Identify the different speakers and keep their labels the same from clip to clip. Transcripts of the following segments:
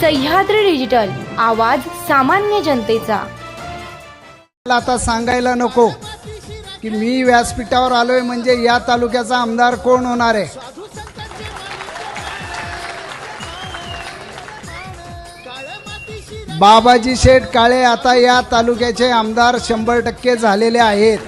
Speaker 1: Sahyadri digital आवाज सामान्य जनतेचा.
Speaker 2: मला आता सांगायला नको की मी व्यासपीठावर आलोय म्हणजे या तालुक्याचा आमदार कोण होणार आहे? बाबाजी शेठ काळे आता या तालुक्याचे आमदार शंभर टक्के झालेले आहेत.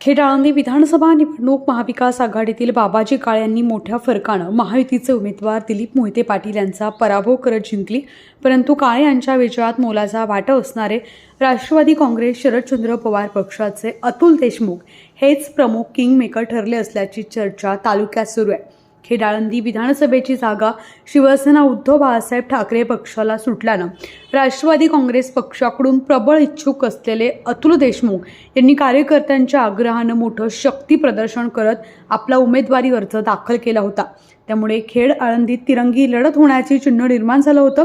Speaker 3: खेड विधानसभा निवडणूक महाविकास आघाडीतील बाबाजी काळे यांनी मोठ्या फरकानं महायुतीचे उमेदवार दिलीप मोहिते पाटील यांचा पराभव करत जिंकली. परंतु काळे यांच्या विजयात मोलाचा वाटा असणारे राष्ट्रवादी काँग्रेस शरदचंद्र पवार पक्षाचे अतुल देशमुख हेच प्रमुख किंगमेकर ठरले असल्याची चर्चा तालुक्यात सुरू आहे. खेडाळंदी विधानसभेची जागा शिवसेना उद्धव बाळासाहेब ठाकरे पक्षाला सुटल्यानं राष्ट्रवादी काँग्रेस पक्षाकडून प्रबळ इच्छुक असलेले अतुल देशमुख यांनी कार्यकर्त्यांच्या आग्रहानं मोठं शक्ती प्रदर्शन करत आपला उमेदवारी अर्ज दाखल केला होता. त्यामुळे खेड आळंदीत तिरंगी लढत होण्याचे चिन्ह निर्माण झालं होतं.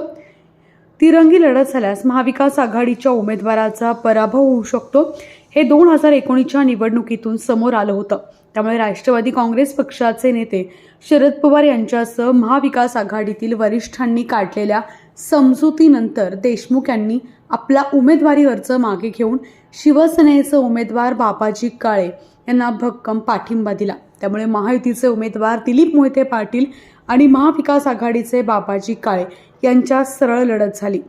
Speaker 3: तिरंगी लढत झाल्यास महाविकास आघाडीच्या उमेदवाराचा पराभव होऊ शकतो. हे दोन हजार एकोणीसच्या निवडणुकीतून समोर आलं होतं. त्यामुळे राष्ट्रवादी काँग्रेस पक्षाचे नेते शरद पवार यांच्यासह महाविकास आघाडीतील वरिष्ठांनी काढलेल्या समजुतीनंतर देशमुख यांनी आपला उमेदवारी अर्ज मागे घेऊन शिवसेनेचे उमेदवार बाबाजी काळे यांना भक्कम पाठिंबा दिला. त्यामुळे महायुतीचे उमेदवार दिलीप मोहिते पाटील आणि महाविकास आघाडीचे बाबाजी काळे यांच्यात सरळ लढत झाली.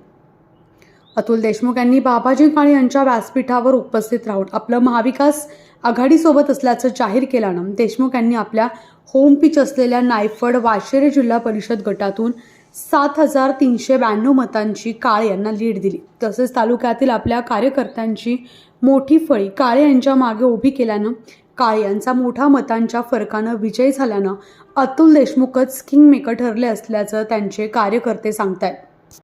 Speaker 3: अतुल देशमुख यांनी बाबाजी काळे यांच्या व्यासपीठावर उपस्थित राहून आपलं महाविकास आघाडीसोबत असल्याचं जाहीर केल्यानं देशमुख यांनी आपल्या होम पिच असलेल्या नायफड वाशेरे जिल्हा परिषद गटातून सात हजार तीनशे ब्याण्णव मतांची काळे यांना लीड दिली. तसेच तालुक्यातील आपल्या कार्यकर्त्यांची मोठी फळी काळे यांच्या मागे उभी केल्यानं काळे यांचा मोठा मतांच्या फरकानं विजय झाल्यानं अतुल देशमुखच किंगमेकर ठरले असल्याचं त्यांचे कार्यकर्ते सांगतायत.